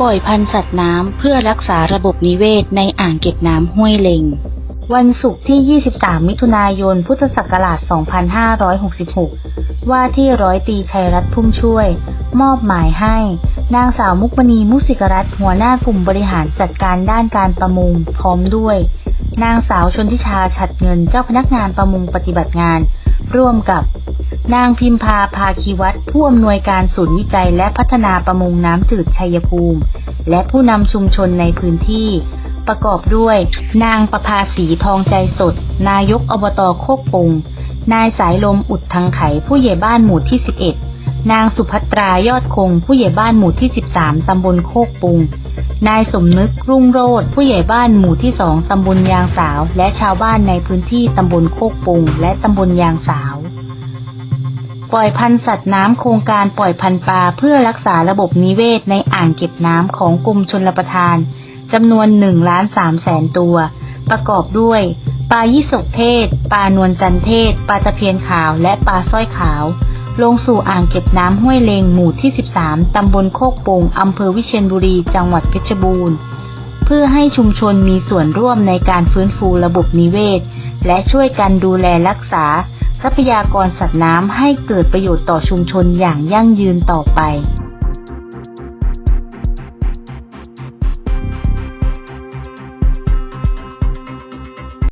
ปล่อยพันธุ์สัตว์น้ำเพื่อรักษาระบบนิเวศในอ่างเก็บน้ำห้วยเลงวันศุกร์ที่ 23 มิถุนายน พุทธศักราช 2566 ว่าที่ร้อยตีชัยรัตน์พุ่มช่วย มอบหมายให้ นางสาวมุกมณีมุสิกรัตน์หัวหน้ากลุ่มบริหารจัดการด้านการประมงพร้อมด้วย นางสาวชนทิชาฉัดเงินเจ้าพนักงานประมงปฏิบัติงาน ร่วมกับ นางพิมพาภาคีวัตรผู้อำนวยการศูนย์วิจัยและพัฒนาประมงน้ำจืดชัยภูมิ และผู้นำชุมชนในพื้นที่ ประกอบด้วย นางประภาสีทองใจสด นายกอบตโคกปุงนายสายลมอุดทังไขผู้ใหญ่บ้านหมู่ที่ 11 นางสุภัตรายอดคง ผู้ใหญ่บ้านหมู่ที่ 13 ตำบลโคกปุง นายสมนึกรุ่งโรธผู้ใหญ่บ้านหมู่ที่2ตำบลยางสาว และชาวบ้านในพื้นที่ตำบลโคกปุง และตำบลยางสาว ปล่อยพันธุ์สัตว์น้ำโครงการปล่อยพันธุ์ปลาเพื่อรักษาระบบนิเวศในอ่างเก็บน้ำของกรมชลประทานจำนวน1ล้าน3แสนตัว ประกอบด้วย ปลายี่สกเทศ ปลานวลจันเทศ ปลาตะเพียนขาว และปลาสร้อยขาว ลงสู่อ่างเก็บน้ำห้วยเลงหมู่ที่ 13 ตำบลโคกโป่งอำเภอวิเชียรบุรี จังหวัดเพชรบูรณ์ เพื่อให้ชุมชนมีส่วนร่วมในการฟื้นฟูระบบนิเวศ และช่วยกันดูแลรักษา ทรัพยากรสัตว์น้ำให้เกิดประโยชน์ต่อชุมชนอย่างยั่งยืนต่อไป